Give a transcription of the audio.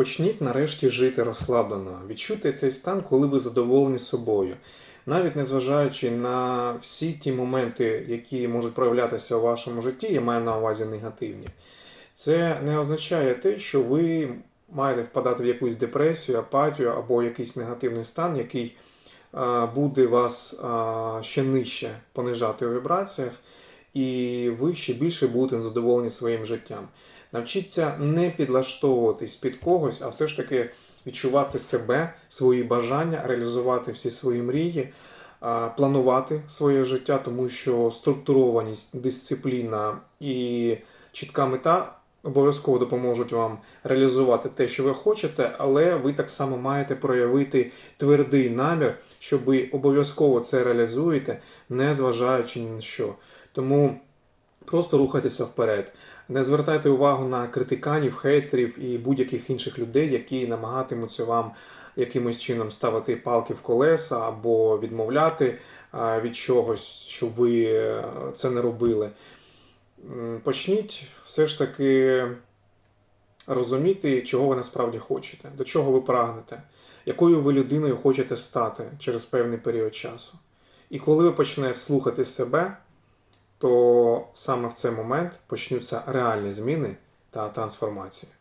Почніть нарешті жити розслаблено. Відчуйте цей стан, коли ви задоволені собою. Навіть незважаючи на всі ті моменти, які можуть проявлятися у вашому житті, я маю на увазі негативні. Це не означає те, що ви маєте впадати в якусь депресію, апатію або якийсь негативний стан, який е, буде вас е, ще нижче понижати у вібраціях, і ви ще більше будете задоволені своїм життям. Навчіться не підлаштовуватись під когось, а все ж таки відчувати себе, свої бажання, реалізувати всі свої мрії, планувати своє життя, тому що структурованість, дисципліна і чітка мета обов'язково допоможуть вам реалізувати те, що ви хочете, але ви так само маєте проявити твердий намір, що ви обов'язково це реалізуєте, не зважаючи ні на що. Тому просто рухайтеся вперед. Не звертайте увагу на критиканів, хейтерів і будь-яких інших людей, які намагатимуться вам якимось чином ставити палки в колеса або відмовляти від чогось, щоб ви е, це не робили. Почніть все ж таки розуміти, чого ви насправді хочете, до чого ви прагнете, якою ви людиною хочете стати через певний період часу. І коли ви почнете слухати себе, то саме в цей момент почнуться реальні зміни та трансформації.